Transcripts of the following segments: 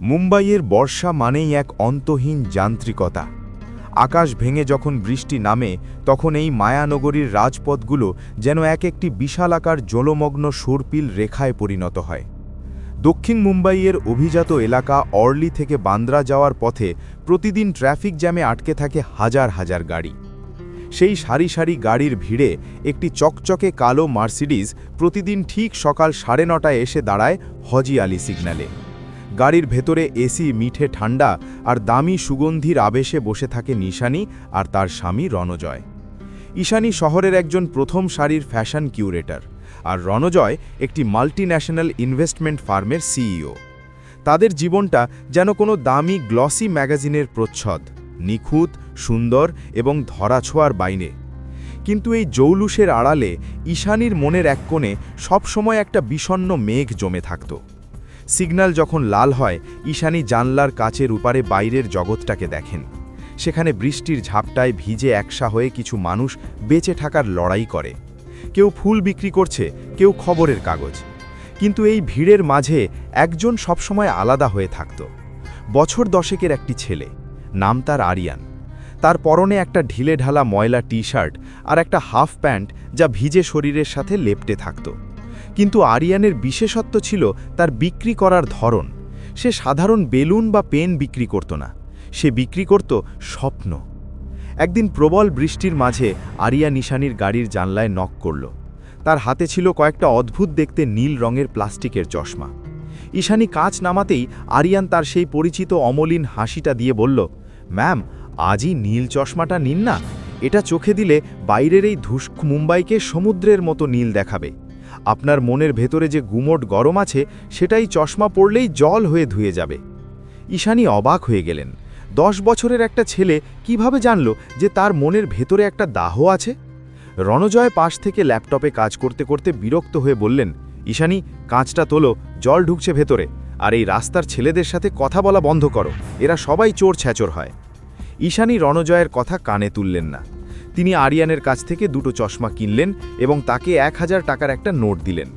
মুম্বাইয়ের বর্ষা মানেই এক অন্তহীন যান্ত্রিকতা। আকাশ ভেঙে যখন বৃষ্টি নামে, তখন এই মায়ানগরীর রাজপথগুলো যেন এক একটি বিশালাকার জলমগ্ন সুরপিল রেখায় পরিণত হয়। দক্ষিণ মুম্বাইয়ের অভিজাত এলাকা অর্লি থেকে বান্দ্রা যাওয়ার পথে প্রতিদিন ট্রাফিক জ্যামে আটকে থাকে হাজার হাজার গাড়ি। সেই সারি সারি গাড়ির ভিড়ে একটি চকচকে কালো মার্সিডিজ প্রতিদিন ঠিক সকাল সাড়ে নটায় এসে দাঁড়ায় হজি আলী সিগন্যালে। গাড়ির ভেতরে এসি, মিঠে ঠান্ডা আর দামি সুগন্ধির আবেশে বসে থাকে নিশানি আর তার স্বামী রণজয়। ঈশানী শহরের একজন প্রথম সারির ফ্যাশন কিউরেটর আর রণজয় একটি মাল্টিন্যাশনাল ইনভেস্টমেন্ট ফার্মের সিইও। তাদের জীবনটা যেন কোনো দামি গ্লসি ম্যাগাজিনের প্রচ্ছদ, নিখুঁত, সুন্দর এবং ধরাছোঁয়ার বাইনে। কিন্তু এই জৌলুসের আড়ালে ঈশানীর মনের এক কোণে সবসময় একটা বিষণ্ণ মেঘ জমে থাকত। সিগন্যাল যখন লাল হয়, ঈশানী জানলার কাচের উপারে বাইরের জগৎটাকে দেখেন। সেখানে বৃষ্টির ঝাপটায় ভিজে একসা হয়ে কিছু মানুষ বেঁচে থাকার লড়াই করে। কেউ ফুল বিক্রি করছে, কেউ খবরের কাগজ। কিন্তু এই ভিড়ের মাঝে একজন সবসময় আলাদা হয়ে থাকত। বছর দশেকের একটি ছেলে, নাম তার আরিয়ান। তার পরনে একটা ঢিলে ঢালা ময়লা টি শার্ট আর একটা হাফ প্যান্ট যা ভিজে শরীরের সাথে লেপটে থাকত। কিন্তু আরিয়ানের বিশেষত্ব ছিল তার বিক্রি করার ধরন। সে সাধারণ বেলুন বা পেন বিক্রি করত না। সে বিক্রি করত স্বপ্ন। একদিন প্রবল বৃষ্টির মাঝে আরিয়া নিশানির গাড়ির জানলায় নক করল। তার হাতে ছিল কয়েকটা অদ্ভুত দেখতে নীল রঙের প্লাস্টিকের চশমা। ঈশানি কাজ নামাতেই আরিয়ান তার সেই পরিচিত অমলিন হাসিটা দিয়ে বলল, ম্যাম, আজই নীল চশমাটা নিন না। এটা চোখে দিলে বাইরের এই ধুস্ক মুম্বাইকে সমুদ্রের মতো নীল দেখাবে। আপনার মনের ভেতরে যে গুমোট গরম আছে, সেটাই চশমা পড়লেই জল হয়ে ধুয়ে যাবে। ঈশানী অবাক হয়ে গেলেন। দশ বছরের একটা ছেলে কীভাবে জানল যে তার মনের ভেতরে একটা দাহ আছে? রণজয় পাশ থেকে ল্যাপটপে কাজ করতে করতে বিরক্ত হয়ে বললেন, ঈশানী, কাঁচটা তোলো, জল ঢুকছে ভেতরে, আর এই রাস্তার ছেলেদের সাথে কথা বলা বন্ধ করো, এরা সবাই চোর ছ্যাচর হয়। ঈশানী রণজয়ের কথা কানে তুললেন না। তিনি আরিয়ানের কাছ থেকে দুটো চশমা কিনলেন এবং তাকে এক হাজার টাকার একটা নোট দিলেন।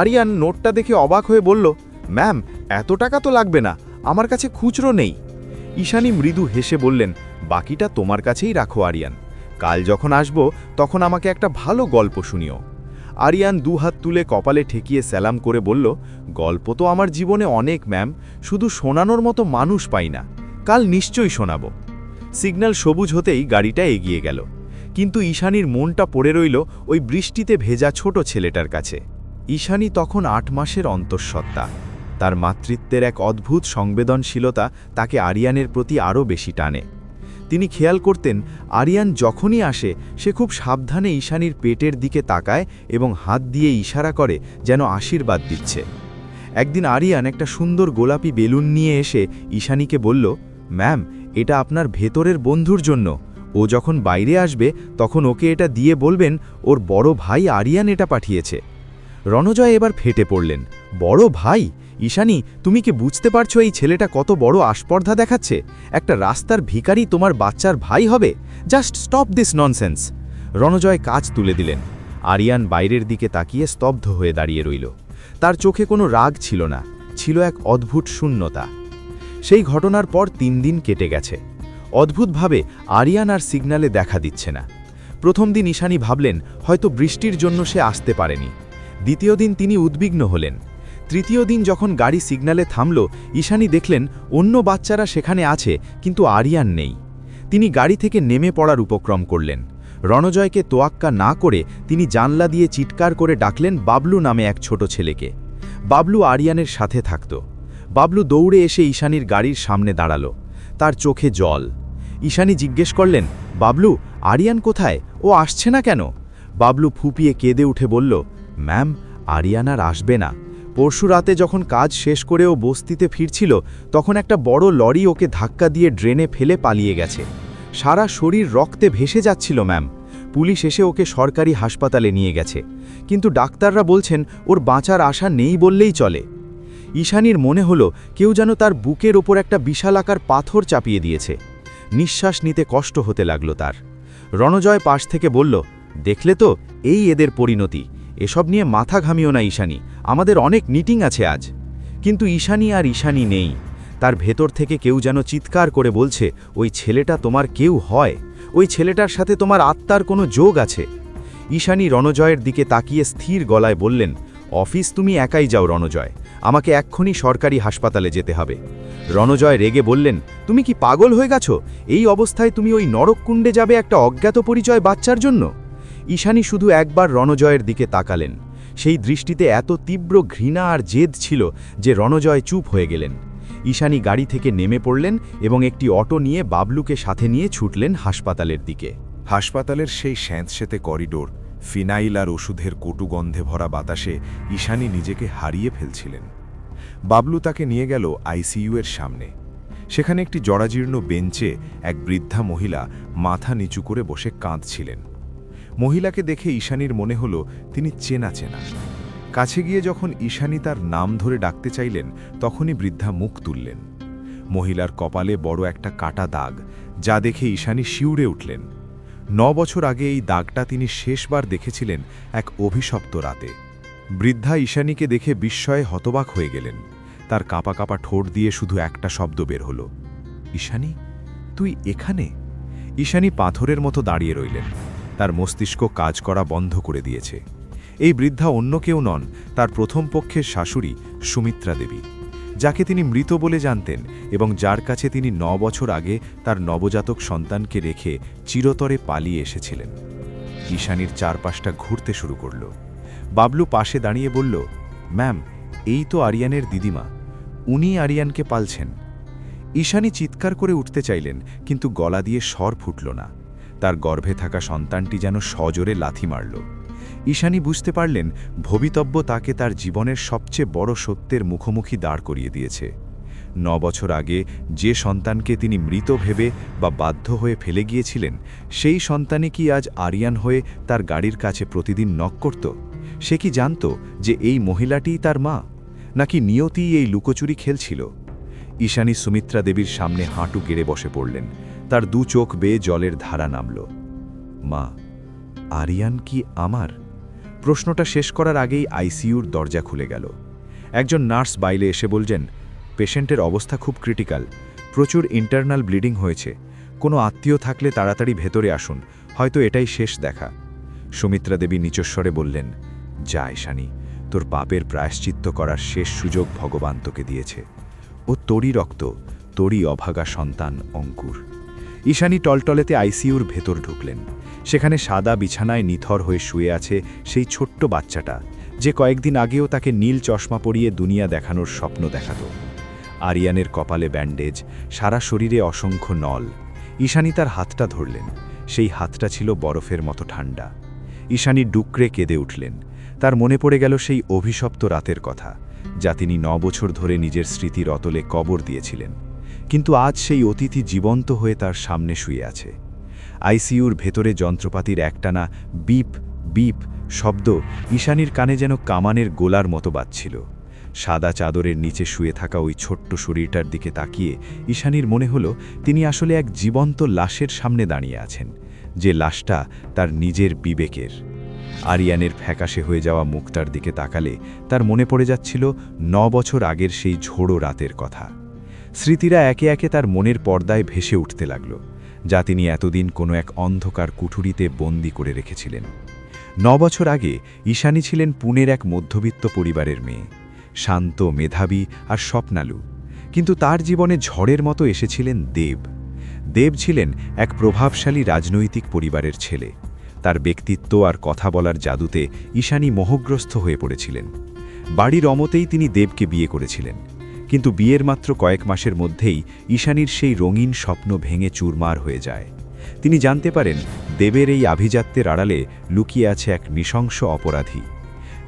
আরিয়ান নোটটা দেখে অবাক হয়ে বলল, ম্যাম, এত টাকা তো লাগবে না, আমার কাছে খুচরো নেই। ঈশানী মৃদু হেসে বললেন, বাকিটা তোমার কাছেই রাখো আরিয়ান। কাল যখন আসব, তখন আমাকে একটা ভালো গল্প শুনিও। আরিয়ান দুহাত তুলে কপালে ঠেকিয়ে স্যালাম করে বলল, গল্প তো আমার জীবনে অনেক, ম্যাম, শুধু শোনানোর মতো মানুষ পাই না, কাল নিশ্চয়ই শোনাব। সিগন্যাল সবুজ হতেই গাড়িটা এগিয়ে গেল। কিন্তু ঈশানীর মনটা পড়ে রইল ওই বৃষ্টিতে ভেজা ছোট ছেলেটার কাছে। ঈশানী তখন আট মাসের অন্তঃসত্ত্বা। তার মাতৃত্বের এক অদ্ভুত সংবেদনশীলতা তাকে আরিয়ানের প্রতি আরও বেশি টানে। তিনি খেয়াল করতেন, আরিয়ান যখনই আসে, সে খুব সাবধানে ঈশানীর পেটের দিকে তাকায় এবং হাত দিয়ে ইশারা করে যেন আশীর্বাদ দিচ্ছে। একদিন আরিয়ান একটা সুন্দর গোলাপি বেলুন নিয়ে এসে ঈশানীকে বলল, ম্যাম, এটা আপনার ভেতরের বন্ধুর জন্য। ও যখন বাইরে আসবে, তখন ওকে এটা দিয়ে বলবেন, ওর বড় ভাই আরিয়ান এটা পাঠিয়েছে। রণজয় এবার ফেটে পড়লেন। বড় ভাই? ঈশানী, তুমি কি বুঝতে পারছ এই ছেলেটা কত বড় আস্পর্ধা দেখাচ্ছে? একটা রাস্তার ভিখারি তোমার বাচ্চার ভাই হবে? Just stop this nonsense. Ranajoy কাজ তুলে দিলেন। আরিয়ান বাইরের দিকে তাকিয়ে স্তব্ধ হয়ে দাঁড়িয়ে রইল। তার চোখে কোনো রাগ ছিল না, ছিল এক অদ্ভুত শূন্যতা। সেই ঘটনার পর তিন দিন কেটে গেছে। অদ্ভুতভাবে আরিয়ান আর সিগন্যালে দেখা দিচ্ছে না। প্রথম দিন ঈশানী ভাবলেন, হয়তো বৃষ্টির জন্য সে আসতে পারেনি। দ্বিতীয় দিন তিনি উদ্বিগ্ন হলেন। তৃতীয় দিন যখন গাড়ি সিগন্যালে থামল, ঈশানী দেখলেন অন্য বাচ্চারা সেখানে আছে, কিন্তু আরিয়ান নেই। তিনি গাড়ি থেকে নেমে পড়ার উপক্রম করলেন। রণজয়কে তোয়াক্কা না করে তিনি জানলা দিয়ে চিৎকার করে ডাকলেন বাবলু নামে এক ছোট ছেলেকে। বাবলু আরিয়ানের সাথে থাকত। বাবলু দৌড়ে এসে ঈশানীর গাড়ির সামনে দাঁড়াল। তার চোখে জল। ঈশানী জিজ্ঞেস করলেন, বাবলু, আরিয়ান কোথায়? ও আসছে না কেন? বাবলু ফুপিয়ে কেঁদে উঠে বলল, ম্যাম, আরিয়ান আর আসবে না। পরশু রাতে যখন কাজ শেষ করে ও বস্তিতে ফিরছিল, তখন একটা বড় লরি ওকে ধাক্কা দিয়ে ড্রেনে ফেলে পালিয়ে গেছে। সারা শরীর রক্তে ভেসে যাচ্ছিল, ম্যাম। পুলিশ এসে ওকে সরকারি হাসপাতালে নিয়ে গেছে। কিন্তু ডাক্তাররা বলছেন, ওর বাঁচার আশা নেই বললেই চলে। ঈশানীর মনে হলো, কেউ যেন তার বুকের ওপর একটা বিশালাকার পাথর চাপিয়ে দিয়েছে। নিঃশ্বাস নিতে কষ্ট হতে লাগল তার। রণজয় পাশ থেকে বলল, দেখলে তো, এই এদের পরিণতি। এসব নিয়ে মাথা ঘামিও না ঈশানী। আমাদের অনেক মিটিং আছে আজ। কিন্তু ঈশানী আর ঈশানী নেই। তার ভেতর থেকে কেউ যেন চিৎকার করে বলছে, ওই ছেলেটা তোমার কেউ হয়। ওই ছেলেটার সাথে তোমার আত্মার কোনো যোগ আছে। ঈশানী রণজয়ের দিকে তাকিয়ে স্থির গলায় বললেন, অফিস তুমি একাই যাও রণজয়। আমাকে এক্ষুনি সরকারি হাসপাতালে যেতে হবে। রণজয় রেগে বললেন, তুমি কি পাগল হয়ে গেছো? এই অবস্থায় তুমি ওই নরককুণ্ডে যাবে একটা অজ্ঞাত পরিচয় বাচ্চার জন্য? ঈশানী শুধু একবার রণজয়ের দিকে তাকালেন। সেই দৃষ্টিতে এত তীব্র ঘৃণা আর জেদ ছিল যে রণজয় চুপ হয়ে গেলেন। ঈশানী গাড়ি থেকে নেমে পড়লেন এবং একটি অটো নিয়ে বাবলুকে সাথে নিয়ে ছুটলেন হাসপাতালের দিকে। হাসপাতালের সেই স্যাঁতসেঁতে করিডোর ফিনাইল আর ওষুধের কটুগন্ধে ভরা বাতাসে ঈশানী নিজেকে হারিয়ে ফেলছিলেন। বাবলু তাকে নিয়ে গেল আইসিইউ এর সামনে। সেখানে একটি জরাজীর্ণ বেঞ্চে এক বৃদ্ধা মহিলা মাথা নিচু করে বসে কাঁদছিলেন। মহিলাকে দেখে ঈশানীর মনে হলো তিনি চেনা চেনা। কাছে গিয়ে যখন ঈশানী তার নাম ধরে ডাকতে চাইলেন, তখনই বৃদ্ধা মুখ তুললেন। মহিলার কপালে বড় একটা কাটা দাগ, যা দেখে ঈশানী শিউরে উঠলেন। ন বছর আগে এই দাগটা তিনি শেষবার দেখেছিলেন এক অভিশপ্ত রাতে। বৃদ্ধা ঈশানীকে দেখে বিস্ময়ে হতবাক হয়ে গেলেন। তার কাঁপা কাঁপা ঠোঁট দিয়ে শুধু একটা শব্দ বের হলো। ঈশানী, তুই এখানে? ঈশানী পাথরের মতো দাঁড়িয়ে রইলেন। তার মস্তিষ্ক কাজ করা বন্ধ করে দিয়েছে। এই বৃদ্ধা অন্য কেউ নন, তার প্রথম পক্ষের শাশুড়ি সুমিত্রা দেবী। যাকে তিনি মৃত বলে জানতেন এবং যার কাছে তিনি ন বছর আগে তার নবজাতক সন্তানকে রেখে চিরতরে পালিয়ে এসেছিলেন। ঈশানীর চারপাশটা ঘুরতে শুরু করল। বাবলু পাশে দাঁড়িয়ে বলল, ম্যাম, এই তো আরিয়ানের দিদিমা। উনি আরিয়ানকে পালছেন ঈশানী চিৎকার করে উঠতে চাইলেন, কিন্তু গলা দিয়ে স্বর ফুটল না। তার গর্ভে থাকা সন্তানটি যেন সজোরে লাথি মারল। ঈশানী বুঝতে পারলেন ভবিতব্য তাকে তার জীবনের সবচেয়ে বড় সত্যের মুখোমুখি দাঁড় করিয়ে দিয়েছে। ন বছর আগে যে সন্তানকে তিনি মৃত ভেবে বা বাধ্য হয়ে ফেলে গিয়েছিলেন, সেই সন্তানে কি আজ আরিয়ান হয়ে তার গাড়ির কাছে প্রতিদিন নক করত? সে কি জানত যে এই মহিলাটিই তার মা? নাকি নিয়তিই এই লুকোচুরি খেলছিল? ঈশানী সুমিত্রা দেবীর সামনে হাঁটু গেড়ে বসে পড়লেন। তার দু চোখ বেয়ে জলের ধারা নামল। মা, আরিয়ান কি আমার? প্রশ্নটা শেষ করার আগেই আইসিইউর দরজা খুলে গেল। একজন নার্স বাইলে এসে বলছেন পেশেন্টের অবস্থা খুব ক্রিটিক্যাল। প্রচুর ইন্টারনাল ব্লিডিং হয়েছে। কোনো আত্মীয় থাকলে তাড়াতাড়ি ভেতরে আসুন, হয়তো এটাই শেষ দেখা। সুমিত্রা দেবী নিচস্বরে বললেন, যা ঈশানী, তোর পাপের প্রায়শ্চিত্ত করার শেষ সুযোগ ভগবান তোকে দিয়েছে। ও তোরই রক্ত, তোরই অভাগা সন্তান অঙ্কুর। ঈশানী টলটলেতে আইসিইউর ভেতর ঢুকলেন। সেখানে সাদা বিছানায় নিথর হয়ে শুয়ে আছে সেই ছোট্ট বাচ্চাটা, যে কয়েকদিন আগেও তাকে নীল চশমা পরিয়ে দুনিয়া দেখানোর স্বপ্ন দেখাত। আরিয়ানের কপালে ব্যান্ডেজ, সারা শরীরে অসংখ্য নল। ঈশানী তার হাতটা ধরলেন, সেই হাতটা ছিল বরফের মতো ঠান্ডা। ঈশানী ডুকরে কেঁদে উঠলেন, তার মনে পড়ে গেল সেই অভিশপ্ত রাতের কথা, যা তিনি ন বছর ধরে নিজের স্মৃতির অতলে কবর দিয়েছিলেন। কিন্তু আজ সেই অতিথি জীবন্ত হয়ে তার সামনে শুয়ে আছে। আইসিইউর ভেতরে যন্ত্রপাতির একটানা বিপ বিপ শব্দ ঈশানীর কানে যেন কামানের গোলার মতো বাজছিল। সাদা চাদরের নিচে শুয়ে থাকা ওই ছোট্ট শরীরটার দিকে তাকিয়ে ঈশানীর মনে হলো, তিনি আসলে এক জীবন্ত লাশের সামনে দাঁড়িয়ে আছেন, যে লাশটা তার নিজের বিবেকের। আরিয়ানের ফ্যাকাশে হয়ে যাওয়া মুখটার দিকে তাকালে তার মনে পড়ে যাচ্ছিল ন বছর আগের সেই ঝোড়ো রাতের কথা। স্মৃতিরা একে একে তার মনের পর্দায় ভেসে উঠতে লাগল। যা তিনি এতদিন কোনো এক অন্ধকার কুঠুরিতে বন্দি করে রেখেছিলেন। ন বছর আগে ঈশানী ছিলেন পুনের এক মধ্যবিত্ত পরিবারের মেয়ে, শান্ত মেধাবী আর স্বপ্নালু। কিন্তু তার জীবনে ঝড়ের মতো এসেছিলেন দেব। দেব ছিলেন এক প্রভাবশালী রাজনৈতিক পরিবারের ছেলে। তার ব্যক্তিত্ব আর কথা বলার জাদুতে ঈশানী মোহগ্রস্ত হয়ে পড়েছিলেন। বাড়ির অমতেই তিনি দেবকে বিয়ে করেছিলেন। কিন্তু বিয়ের মাত্র কয়েক মাসের মধ্যেই ঈশানীর সেই রঙিন স্বপ্ন ভেঙে চুরমার হয়ে যায়। তিনি জানতে পারেন, দেবের এই আভিজাত্যের আড়ালে লুকিয়ে আছে এক নৃশংস অপরাধী।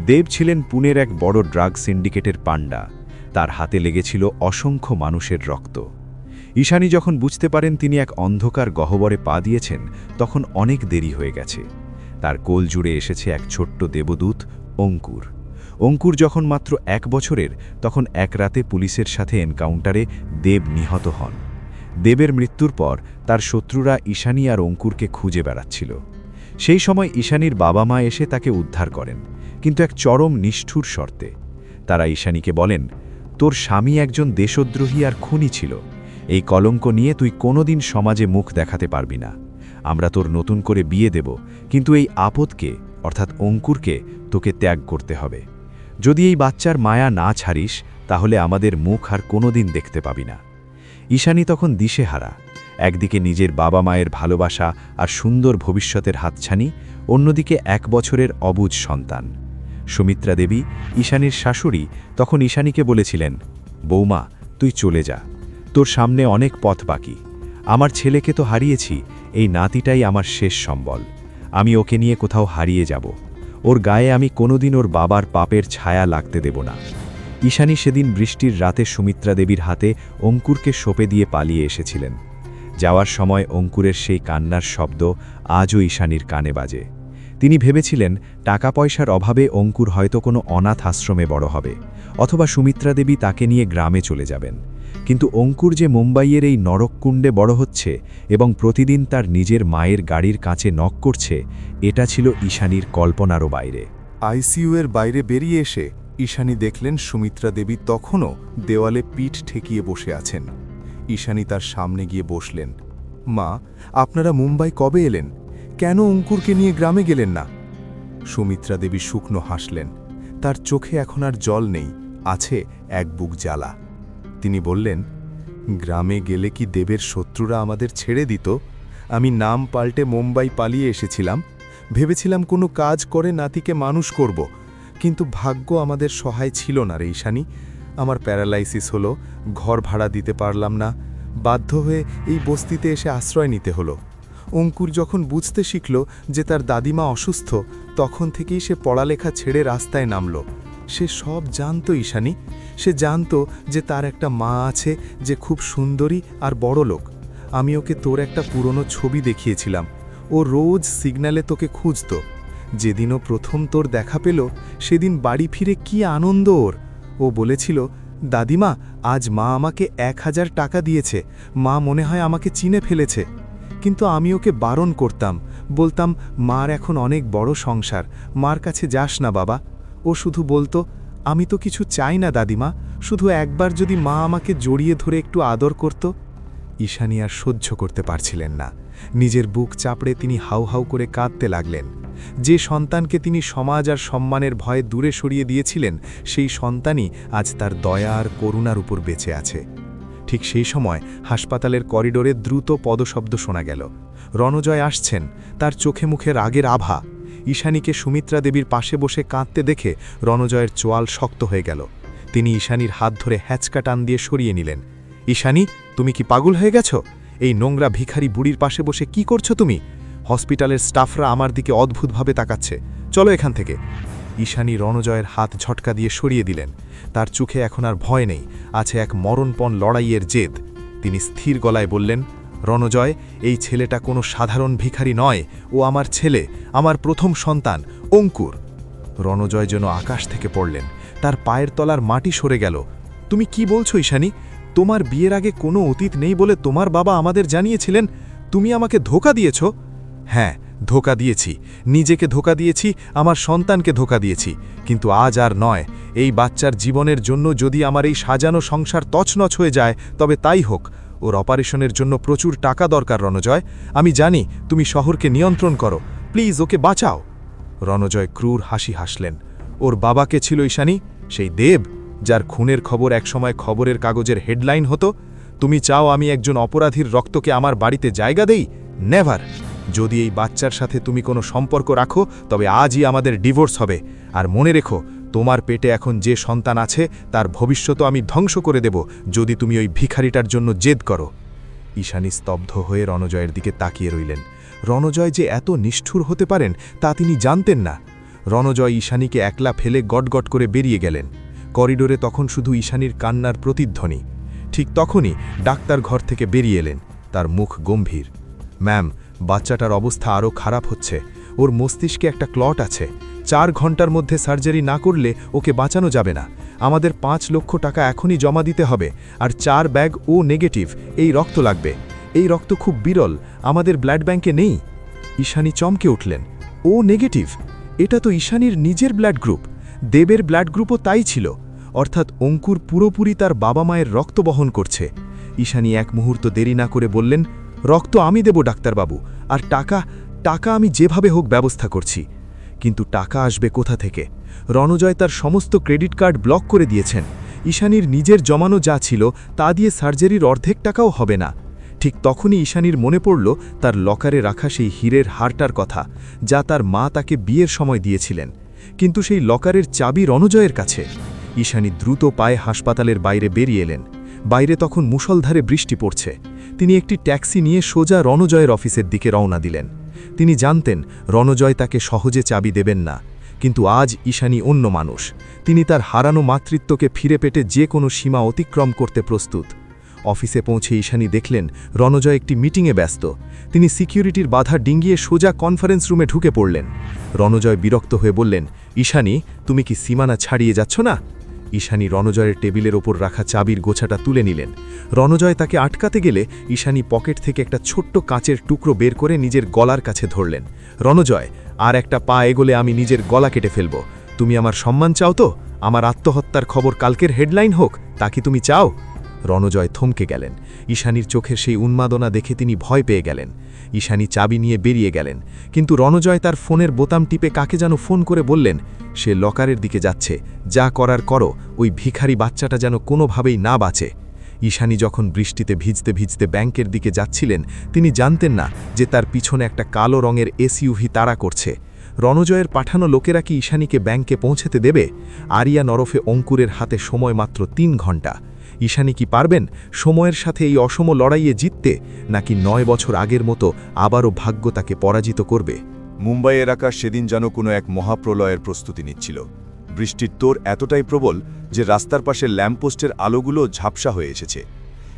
দেব ছিলেন পুনের এক বড় ড্রাগ সিন্ডিকেটের পাণ্ডা। তার হাতে লেগেছিল অসংখ্য মানুষের রক্ত। ঈশানী যখন বুঝতে পারেন তিনি এক অন্ধকার গহ্বরে পা দিয়েছেন, তখন অনেক দেরি হয়ে গেছে। তার কোল জুড়ে এসেছে এক ছোট্ট দেবদূত অঙ্কুর। অঙ্কুর যখন মাত্র এক বছরের, তখন এক রাতে পুলিশের সাথে এনকাউন্টারে দেব নিহত হন। দেবের মৃত্যুর পর তার শত্রুরা ঈশানী আর অঙ্কুরকে খুঁজে বেড়াচ্ছিল। সেই সময় ঈশানীর বাবা মা এসে তাকে উদ্ধার করেন, কিন্তু এক চরম নিষ্ঠুর শর্তে। তারা ঈশানীকে বলেন, তোর স্বামী একজন দেশদ্রোহী আর খুনি ছিল। এই কলঙ্ক নিয়ে তুই কোনোদিন সমাজে মুখ দেখাতে পারবি না। আমরা তোর নতুন করে বিয়ে দেব, কিন্তু এই আপদকে, অর্থাৎ অঙ্কুরকে, তোকে ত্যাগ করতে হবে। যদি এই বাচ্চার মায়া না ছাড়িস, তাহলে আমাদের মুখ আর কোনোদিন দেখতে পাবি না। ঈশানী তখন দিশেহারা। একদিকে নিজের বাবা মায়ের ভালোবাসা আর সুন্দর ভবিষ্যতের হাতছানি, অন্যদিকে এক বছরের অবুজ সন্তান। সুমিত্রা দেবী, ঈশানীর শাশুড়ি, তখন ঈশানীকে বলেছিলেন, বৌমা, তুই চলে যা। তোর সামনে অনেক পথ বাকি। আমার ছেলেকে তো হারিয়েছি, এই নাতিটাই আমার শেষ সম্বল। আমি ওকে নিয়ে কোথাও হারিয়ে যাব। ওর গায়ে আমি কোনোদিন ওর বাবার পাপের ছায়া লাগতে দেব না। ঈশানী সেদিন বৃষ্টির রাতে সুমিত্রা দেবীর হাতে অঙ্কুরকে সোপে দিয়ে পালিয়ে এসেছিলেন। যাওয়ার সময় অঙ্কুরের সেই কান্নার শব্দ আজও ঈশানীর কানে বাজে। তিনি ভেবেছিলেন, টাকা পয়সার অভাবে অঙ্কুর হয়তো কোনো অনাথ আশ্রমে বড় হবে। অথবা সুমিত্রা দেবী তাকে নিয়ে গ্রামে চলে যাবেন। কিন্তু অঙ্কুর যে মুম্বাইয়ের এই নরককুণ্ডে বড় হচ্ছে এবং প্রতিদিন তার নিজের মায়ের গাড়ির কাছে নক করছে, এটা ছিল ঈশানীর কল্পনারও বাইরে। আইসিইউ এর বাইরে বেরিয়ে এসে ঈশানী দেখলেন সুমিত্রা দেবী তখনও দেওয়ালে পিঠ ঠেকিয়ে বসে আছেন। ঈশানী তার সামনে গিয়ে বসলেন, মা, আপনারা মুম্বাই কবে এলেন? কেন অঙ্কুরকে নিয়ে গ্রামে গেলেন না? সুমিত্রা দেবী শুকনো হাসলেন, তার চোখে এখন আর জল নেই আছে এক বুক জ্বালা। তিনি বললেন, গ্রামে গেলে কি দেবের শত্রুরা আমাদের ছেড়ে দিত? আমি নাম পাল্টে মুম্বাই পালিয়ে এসেছিলাম। ভেবেছিলাম কোনো কাজ করে নাতিকে মানুষ করব। কিন্তু ভাগ্য আমাদের সহায় ছিল না রে ঈশানী। আমার প্যারালাইসিস হলো, ঘর ভাড়া দিতে পারলাম না। বাধ্য হয়ে এই বস্তিতে এসে আশ্রয় নিতে হলো। অঙ্কুর যখন বুঝতে শিখল যে তার দাদিমা অসুস্থ, তখন থেকেই সে পড়ালেখা ছেড়ে রাস্তায় নামল। সে সব জানত ঈশানী। সে জানত যে তার একটা মা আছে যে খুব সুন্দরী আর বড় লোক। আমি ওকে তোর একটা পুরনো ছবি দেখিয়েছিলাম। ও রোজ সিগন্যালে তোকে খুঁজত। যেদিনও প্রথম তোর দেখা পেল, সেদিন বাড়ি ফিরে কি আনন্দ ওর। ও বলেছিল, দাদিমা, আজ মা আমাকে এক হাজার টাকা দিয়েছে। মা মনে হয় আমাকে চিনে ফেলেছে। কিন্তু আমি ওকে বারণ করতাম। বলতাম, মার এখন অনেক বড় সংসার। মার কাছে যাস না বাবা। ও শুধু বলতো, আমি তো কিছু চাই না, দাদিমা, শুধু একবার যদি মা আমাকে জড়িয়ে ধরে একটু আদর করত। ঈশানী আর সহ্য করতে পারছিলেন না। নিজের বুক চাপড়ে তিনি হাউ হাউ করে কাঁদতে লাগলেন। যে সন্তানকে তিনি সমাজ আর সম্মানের ভয়ে দূরে সরিয়ে দিয়েছিলেন, সেই সন্তানই আজ তার দয়া আর করুণার উপর বেঁচে আছে। ঠিক সেই সময় হাসপাতালের করিডোরে দ্রুত পদশব্দ শোনা গেল। রণজয় আসছেন, তার চোখে মুখে রাগের আভা। ঈশানীকে সুমিত্রা দেবীর পাশে বসে কাঁদতে দেখে রণজয়ের চোয়াল শক্ত হয়ে গেল। তিনি ঈশানীর হাত ধরে হ্যাচকা টান দিয়ে সরিয়ে নিলেন। ঈশানী, তুমি কি পাগল হয়ে গেছো? এই নোংরা ভিখারি বুড়ির পাশে বসে কি করছ তুমি? হসপিটালের স্টাফরা আমার দিকে অদ্ভুতভাবে তাকাচ্ছে। চলো এখান থেকে। ঈশানী রণজয়ের হাত ঝটকা দিয়ে সরিয়ে দিলেন। তার চোখে এখন আর ভয় নেই, আছে এক মরণপণ লড়াইয়ের জেদ। তিনি স্থির গলায় বললেন রণজয়, এই ছেলেটা কোনো সাধারণ ভিখারি নয়। ও আমার ছেলে, আমার প্রথম সন্তান, অঙ্কুর। রণজয় যেন আকাশ থেকে পড়লেন। তার পায়ের তলার মাটি সরে গেল। তুমি কি বলছো ঈশানী? তোমার বিয়ের আগে কোনো অতীত নেই বলে তোমার বাবা আমাদের জানিয়েছিলেন? তুমি আমাকে ধোকা দিয়েছ? হ্যাঁ ধোকা দিয়েছি। নিজেকে ধোকা দিয়েছি, আমার সন্তানকে ধোকা দিয়েছি। কিন্তু আজ আর নয়। এই বাচ্চার জীবনের জন্য যদি আমার এই সাজানো সংসার তছনছ হয়ে যায়, তবে তাই হোক। ওর অপারেশনের জন্য প্রচুর টাকা দরকার, রণজয়। আমি জানি তুমি শহরকে নিয়ন্ত্রণ করো। প্লিজ, ওকে বাঁচাও। রণজয় ক্রূর হাসি হাসলেন। ওর বাবাকে ছিল ঈশানী, সেই দেব, যার খুনের খবর একসময় খবরের কাগজের হেডলাইন হতো। তুমি চাও আমি একজন অপরাধীর রক্তকে আমার বাড়িতে জায়গা দেই? নেভার। যদি এই বাচ্চার সাথে তুমি কোনো সম্পর্ক রাখো, তবে আজই আমাদের ডিভোর্স হবে। আর মনে রেখো তোমার পেটে এখন যে সন্তান আছে, তার ভবিষ্যৎ আমি ধ্বংস করে দেব, যদি তুমি ওই ভিখারিটার জন্য জেদ করো। ঈশানী স্তব্ধ হয়ে রণজয়ের দিকে তাকিয়ে রইলেন। রণজয় যে এত নিষ্ঠুর হতে পারেন, তা তিনি জানতেন না। রণজয় ঈশানীকে একলা ফেলে গটগট করে বেরিয়ে গেলেন। করিডোরে তখন শুধু ঈশানীর কান্নার প্রতিধ্বনি। ঠিক তখনই ডাক্তার ঘর থেকে বেরিয়ে এলেন। তার মুখ গম্ভীর। ম্যাম, বাচ্চাটার অবস্থা আরও খারাপ হচ্ছে। ওর মস্তিষ্কে একটা ক্লট আছে। চার ঘণ্টার মধ্যে সার্জারি না করলে ওকে বাঁচানো যাবে না। আমাদের পাঁচ লক্ষ টাকা এখনই জমা দিতে হবে, আর চার ব্যাগ ও নেগেটিভ, এই রক্ত লাগবে। এই রক্ত খুব বিরল, আমাদের ব্লাড ব্যাংকে নেই। ঈশানী চমকে উঠলেন। O negative? এটা তো ঈশানীর নিজের ব্লাড গ্রুপ। দেবের ব্লাড গ্রুপও তাই ছিল। অর্থাৎ অঙ্কুর পুরোপুরি তার বাবা মায়ের রক্ত বহন করছে। ঈশানী এক মুহূর্ত দেরি না করে বললেন, রক্ত আমি দেব, ডাক্তারবাবু, আর টাকা টাকা আমি যেভাবে হোক ব্যবস্থা করছি। কিন্তু টাকা আসবে কোথা থেকে? রণজয় তার সমস্ত ক্রেডিট কার্ড ব্লক করে দিয়েছেন। ঈশানীর নিজের জমানো যা ছিল, তা দিয়ে সার্জারির অর্ধেক টাকাও হবে না। ঠিক তখনই ঈশানীর মনে পড়ল তার লকারে রাখা সেই হীরের হারটার কথা, যা তার মা তাকে বিয়ের সময় দিয়েছিলেন। কিন্তু সেই লকারের চাবি রণজয়ের কাছে। ঈশানী দ্রুত পায়ে হাসপাতালের বাইরে বেরিয়ে এলেন। বাইরে তখন মুষলধারে বৃষ্টি পড়ছে। তিনি একটি ট্যাক্সি নিয়ে সোজা রণজয়ের অফিসের দিকে রওনা দিলেন। তিনি জানতেন রণজয় তাকে সহজে চাবি দেবেন না, কিন্তু আজ ঈশানী অন্য মানুষ। তিনি তার হারানো মাতৃত্বকে ফিরে পেটে যে কোনো সীমা অতিক্রম করতে প্রস্তুত। অফিসে পৌঁছে ঈশানী দেখলেন রণজয় একটি মিটিংয়ে ব্যস্ত। তিনি সিকিউরিটির বাধা ডিঙ্গিয়ে সোজা কনফারেন্স রুমে ঢুকে পড়লেন। রণজয় বিরক্ত হয়ে বললেন, ঈশানী, তুমি কি সীমানা ছাড়িয়ে যাচ্ছ না? ঈশানী রণজয়ের টেবিলের ওপর রাখা চাবির গোছাটা তুলে নিলেন। রণজয় তাকে আটকাতে গেলে ঈশানী পকেট থেকে একটা ছোট্ট কাঁচের টুকরো বের করে নিজের গলার কাছে ধরলেন। রণজয়, আর একটা পা এগোলে আমি নিজের গলা কেটে ফেলব। তুমি আমার সম্মান চাও তো? আমার আত্মহত্যার খবর কালকের হেডলাইন হোক, তা কি তুমি চাও? রণজয় থমকে গেলেন। ঈশানীর চোখের সেই উন্মাদনা দেখে তিনি ভয় পেয়ে গেলেন। ঈশানী চাবি নিয়ে বেরিয়ে গেলেন। কিন্তু রণজয় তার ফোনের বোতাম টিপে কাকে যেন ফোন করে বললেন, সে লকারের দিকে যাচ্ছে। যা করার করো। ওই ভিখারি বাচ্চাটা যেন কোনোভাবেই না বাঁচে। ঈশানী যখন বৃষ্টিতে ভিজতে ভিজতে ব্যাংকের দিকে যাচ্ছিলেন, তিনি জানতেন না যে তার পিছনে একটা কালো রঙের এসইউভি তাড়া করছে। রণজয়ের পাঠানো লোকেরা কি ঈশানীকে ব্যাংকে পৌঁছাতে দেবে? আরিয়া নরফে অঙ্কুরের হাতে সময় মাত্র তিন ঘণ্টা ঈশানী কি পারবেন? সময়ের সাথে এই অসম লড়াইয়ে জিততে নাকি নয় বছর আগের মতো আবারও ভাগ্য তাকে পরাজিত করবে? মুম্বাইয়ের আকাশ সেদিন যেন কোনো এক মহাপ্রলয়ের প্রস্তুতি নিচ্ছিল। বৃষ্টির তোর এতটাই প্রবল যে রাস্তার পাশে ল্যাম্পপোস্টের আলোগুলো ঝাপসা হয়ে এসেছে।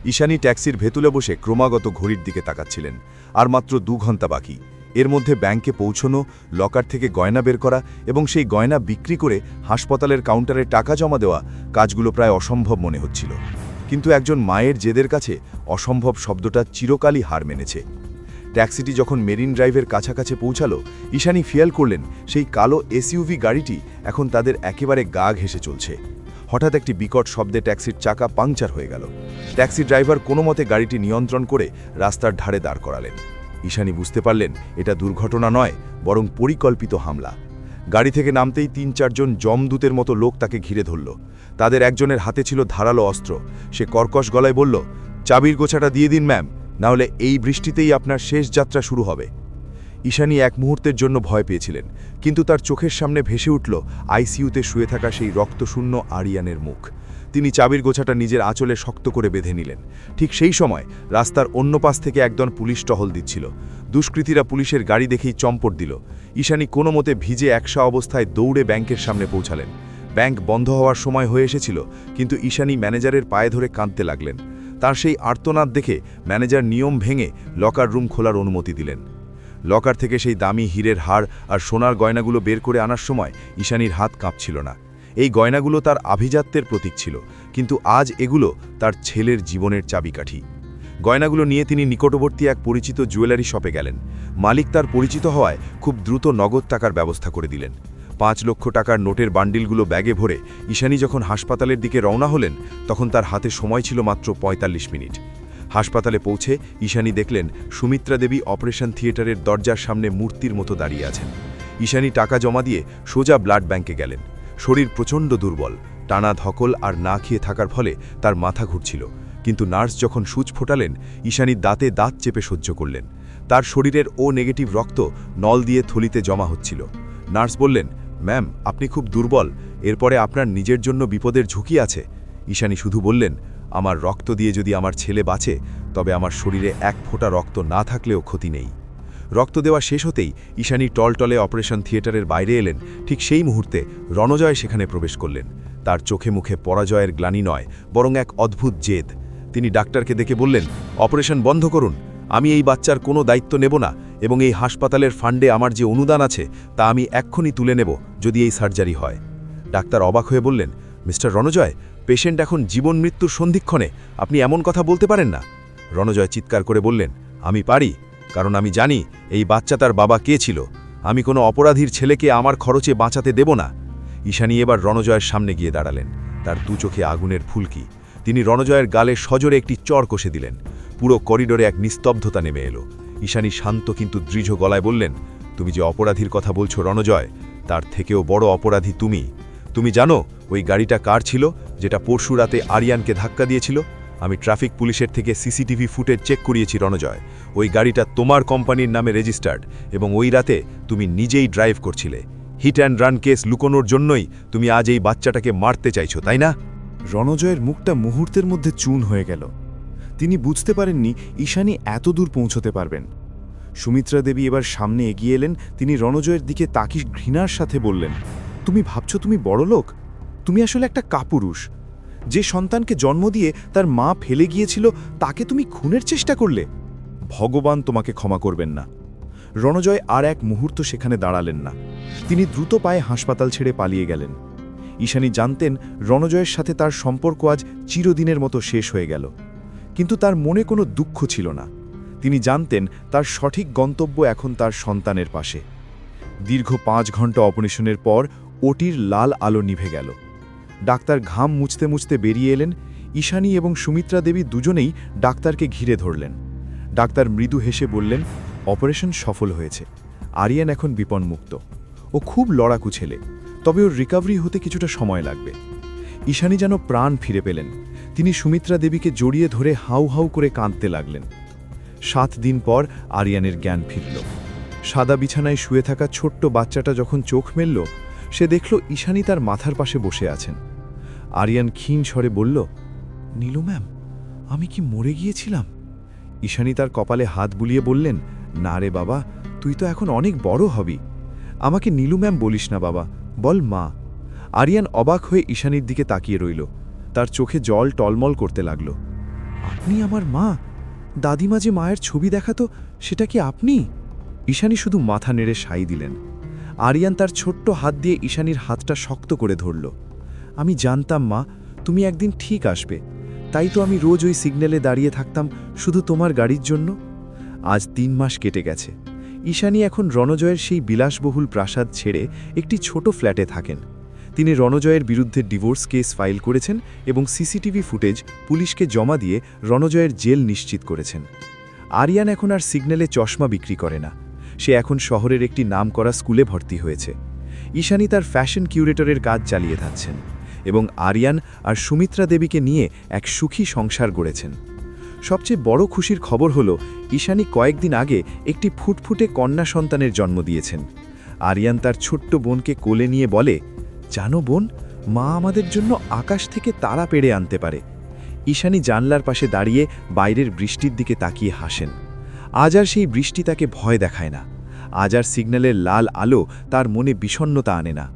ঈশানি ট্যাক্সির ভেতুলে বসে ক্রমাগত ঘড়ির দিকে তাকাচ্ছিলেন, আর মাত্র দু ঘণ্টা বাকি। এর মধ্যে ব্যাংকে পৌঁছনো, লকার থেকে গয়না বের করা এবং সেই গয়না বিক্রি করে হাসপাতালের কাউন্টারে টাকা জমা দেওয়া কাজগুলো প্রায় অসম্ভব মনে হচ্ছিল। কিন্তু একজন মায়ের জেদের কাছে অসম্ভব শব্দটা চিরকালই হার মেনেছে। ট্যাক্সিটি যখন মেরিন ড্রাইভের কাছাকাছি পৌঁছালো, ঈশানী ফিয়াল করলেন, সেই কালো এসইউভি গাড়িটি এখন তাদের একেবারে গা ঘেসে চলছে। হঠাৎ একটি বিকট শব্দে ট্যাক্সির চাকা পাংচার হয়ে গেল। ট্যাক্সি ড্রাইভার কোনো মতে গাড়িটি নিয়ন্ত্রণ করে রাস্তার ধারে দাঁড় করালেন। ঈশানী বুঝতে পারলেন এটা দুর্ঘটনা নয়, বরং পরিকল্পিত হামলা। গাড়ি থেকে নামতেই তিন চারজন জমদূতের মতো লোক তাকে ঘিরে ধরল। তাদের একজনের হাতে ছিল ধারালো অস্ত্র। সে কর্কশ গলায় বলল, চাবির গোছাটা দিয়ে দিন, ম্যাম, নাহলে এই বৃষ্টিতেই আপনার শেষ যাত্রা শুরু হবে। ঈশানী এক মুহূর্তের জন্য ভয় পেয়েছিলেন, কিন্তু তার চোখের সামনে ভেসে উঠল আইসিইউতে শুয়ে থাকা সেই রক্তশূন্য আরিয়ানের মুখ। তিনি চাবির গোছাটা নিজের আঁচলে শক্ত করে বেঁধে নিলেন। ঠিক সেই সময় রাস্তার অন্য পাশ থেকে একদল পুলিশ টহল দিচ্ছিল। দুষ্কৃতীরা পুলিশের গাড়ি দেখেই চম্পট দিল। ঈশানী কোনো মতে ভিজে একসা অবস্থায় দৌড়ে ব্যাংকের সামনে পৌঁছালেন। ব্যাংক বন্ধ হওয়ার সময় হয়ে এসেছিল, কিন্তু ঈশানী ম্যানেজারের পায়ে ধরে কাঁদতে লাগলেন। তার সেই আর্তনাদ দেখে ম্যানেজার নিয়ম ভেঙে লকার রুম খোলার অনুমতি দিলেন। লকার থেকে সেই দামি হীরের হার আর সোনার গয়নাগুলো বের করে আনার সময় ঈশানীর হাত কাঁপছিল না। এই গয়নাগুলো তার আভিজাত্যের প্রতীক ছিল, কিন্তু আজ এগুলো তার ছেলের জীবনের চাবিকাঠি। গয়নাগুলো নিয়ে তিনি নিকটবর্তী এক পরিচিত জুয়েলারি শপে গেলেন। মালিক তার পরিচিত হওয়ায় খুব দ্রুত নগদ টাকার ব্যবস্থা করে দিলেন। পাঁচ লক্ষ টাকার নোটের বান্ডিলগুলো ব্যাগে ভরে ঈশানী যখন হাসপাতালের দিকে রওনা হলেন, তখন তার হাতে সময় ছিল মাত্র ৪৫ মিনিট। হাসপাতালে পৌঁছে ঈশানী দেখলেন সুমিত্রা দেবী অপারেশন থিয়েটারের দরজার সামনে মূর্তির মতো দাঁড়িয়ে আছেন। ঈশানী টাকা জমা দিয়ে সোজা ব্লাড ব্যাংকে গেলেন। শরীর প্রচণ্ড দুর্বল, টানা ধকল আর না খেয়ে থাকার ফলে তার মাথা ঘুরছিল। কিন্তু নার্স যখন সূচ ফোটালেন ঈশানী দাঁতে দাঁত চেপে সহ্য করলেন। তার শরীরের ও নেগেটিভ রক্ত নল দিয়ে থলিতে জমা হচ্ছিল। নার্স বললেন, ম্যাম, আপনি খুব দুর্বল, এরপরে আপনার নিজের জন্য বিপদের ঝুঁকি আছে। ঈশানী শুধু বললেন, আমার রক্ত দিয়ে যদি আমার ছেলে বাঁচে, তবে আমার শরীরে এক ফোঁটা রক্ত না থাকলেও ক্ষতি নেই। রক্ত দেওয়া শেষ হতেই ঈশানী টলটলে অপারেশন থিয়েটারের বাইরে এলেন। ঠিক সেই মুহূর্তে রণজয় সেখানে প্রবেশ করলেন। তার চোখে মুখে পরাজয়ের গ্লানি নয়, বরং এক অদ্ভুত জেদ। তিনি ডাক্তারকে দেখে বললেন, অপারেশন বন্ধ করুন। আমি এই বাচ্চার কোনো দায়িত্ব নেব না এবং এই হাসপাতালের ফান্ডে আমার যে অনুদান আছে তা আমি এক্ষুনি তুলে নেব যদি এই সার্জারি হয়। ডাক্তার অবাক হয়ে বললেন, মিস্টার রণজয়, পেশেন্ট এখন জীবন মৃত্যুর সন্ধিক্ষণে। আপনি এমন কথা বলতে পারেন না? রণজয় চিৎকার করে বললেন, আমি পারি। কারণ আমি জানি এই বাচ্চা তার বাবা কে ছিল। আমি কোনো অপরাধীর ছেলেকে আমার খরচে বাঁচাতে দেব না। ঈশানী এবার রণজয়ের সামনে গিয়ে দাঁড়ালেন। তার দু চোখে আগুনের ফুলকি। তিনি রণজয়ের গালে সজোরে একটি চর কষে দিলেন। পুরো করিডোরে এক নিস্তব্ধতা নেমে এলো। ঈশানী শান্ত কিন্তু দৃঢ় গলায় বললেন, তুমি যে অপরাধীর কথা বলছো রণজয়, তার থেকেও বড় অপরাধী তুমি। তুমি জানো ওই গাড়িটা কার ছিল, যেটা পরশু রাতে আরিয়ানকে ধাক্কা দিয়েছিল? আমি ট্রাফিক পুলিশের থেকে সিসিটিভি ফুটেজ চেক করিয়েছি, রণজয়। ওই গাড়িটা তোমার কোম্পানির নামে রেজিস্টার্ড এবং ওই রাতে তুমি নিজেই ড্রাইভ করছিলে। হিট অ্যান্ড রান কেস লুকোনোর জন্যই তুমি আজ এই বাচ্চাটাকে মারতে চাইছো, তাই না? রণজয়ের মুখটা মুহূর্তের মধ্যে চুন হয়ে গেল। তিনি বুঝতে পারেননি ঈশানী এত দূর পৌঁছতে পারবেন। সুমিত্রা দেবী এবার সামনে এগিয়ে এলেন, তিনি রণজয়ের দিকে তাকি ঘৃণার সাথে বললেন, তুমি ভাবছ তুমি বড় লোক তুমি আসলে একটা কাপুরুষ। যে সন্তানকে জন্ম দিয়ে তার মা ফেলে গিয়েছিল, তাকে তুমি খুনের চেষ্টা করলে। ভগবান তোমাকে ক্ষমা করবেন না। রণজয় আর এক মুহূর্ত সেখানে দাঁড়ালেন না। তিনি দ্রুত পায়ে হাসপাতাল ছেড়ে পালিয়ে গেলেন। ঈশানী জানতেন রণজয়ের সাথে তার সম্পর্ক আজ চিরদিনের মতো শেষ হয়ে গেল। কিন্তু তার মনে কোনো দুঃখ ছিল না। তিনি জানতেন তার সঠিক গন্তব্য এখন তার সন্তানের পাশে। দীর্ঘ পাঁচ ঘণ্টা অপারেশনের পর ওটির লাল আলো নিভে গেল। ডাক্তার ঘাম মুছতে মুছতে বেরিয়ে এলেন। ঈশানী এবং সুমিত্রা দেবী দুজনেই ডাক্তারকে ঘিরে ধরলেন। ডাক্তার মৃদু হেসে বললেন, অপারেশন সফল হয়েছে। আরিয়ান এখন বিপন্মুক্ত ও খুব লড়াকু ছেলে। তবে ওর রিকভারি হতে কিছুটা সময় লাগবে। ঈশানী যেন প্রাণ ফিরে পেলেন। তিনি সুমিত্রা দেবীকে জড়িয়ে ধরে হাউ হাউ করে কাঁদতে লাগলেন। সাত দিন পর আরিয়ানের জ্ঞান ফিরল। সাদা বিছানায় শুয়ে থাকা ছোট্ট বাচ্চাটা যখন চোখ মেলল সে দেখল ঈশানী তার মাথার পাশে বসে আছেন। আরিয়ান ক্ষীণ স্বরে বলল, নীলু ম্যাম, আমি কি মরে গিয়েছিলাম? ঈশানী তার কপালে হাত বুলিয়ে বললেন, না রে বাবা, তুই তো এখন অনেক বড় হবি। আমাকে নীলু ম্যাম বলিস না বাবা, বল মা। আরিয়ান অবাক হয়ে ঈশানীর দিকে তাকিয়ে রইল। তার চোখে জল টলমল করতে লাগল। আপনি আমার মা? দাদিমা যে মায়ের ছবি দেখাতো, সেটা কি আপনি? ঈশানী শুধু মাথা নেড়ে সাই দিলেন। আরিয়ান তার ছোট্ট হাত দিয়ে ঈশানীর হাতটা শক্ত করে ধরল। আমি জানতাম, মা, তুমি একদিন ঠিক আসবে। তাই তো আমি রোজ ওই সিগন্যালে দাঁড়িয়ে থাকতাম শুধু তোমার গাড়ির জন্য। আজ তিন মাস কেটে গেছে। ঈশানী এখন রণজয়ের সেই বিলাসবহুল প্রাসাদ ছেড়ে একটি ছোট ফ্ল্যাটে থাকেন। তিনি রণজয়ের বিরুদ্ধে ডিভোর্স কেস ফাইল করেছেন এবং সিসিটিভি ফুটেজ পুলিশকে জমা দিয়ে রণজয়ের জেল নিশ্চিত করেছেন। আরিয়ান এখন আর সিগন্যালে চশমা বিক্রি করে না। সে এখন শহরের একটি নামকরা স্কুলে ভর্তি হয়েছে। ঈশানী তার ফ্যাশন কিউরেটরের কাজ চালিয়ে যাচ্ছেন এবং আরিয়ান আর সুমিত্রা দেবীকে নিয়ে এক সুখী সংসার গড়েছেন। সবচেয়ে বড় খুশির খবর হল, ঈশানী কয়েকদিন আগে একটি ফুটফুটে কন্যা সন্তানের জন্ম দিয়েছেন। আরিয়ান তার ছোট্ট বোনকে কোলে নিয়ে বলে, জানো বোন, মা আমাদের জন্য আকাশ থেকে তারা পেড়ে আনতে পারে। ঈশানী জানলার পাশে দাঁড়িয়ে বাইরের বৃষ্টির দিকে তাকিয়ে হাসেন। আজ আর সেই বৃষ্টি তাকে ভয় দেখায় না। আজ আর সিগন্যালের লাল আলো তার মনে বিষণ্নতা আনে না।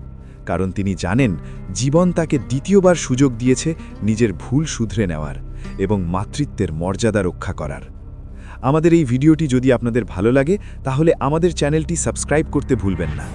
কারণ তিনি জানেন, জীবন তাকে দ্বিতীয়বার সুযোগ দিয়েছে নিজের ভুল শুধরে নেওয়ার এবং মাতৃত্বের মর্যাদা রক্ষা করার। আমাদের এই ভিডিওটি যদি আপনাদের ভালো লাগে, তাহলে আমাদের চ্যানেলটি সাবস্ক্রাইব করতে ভুলবেন না।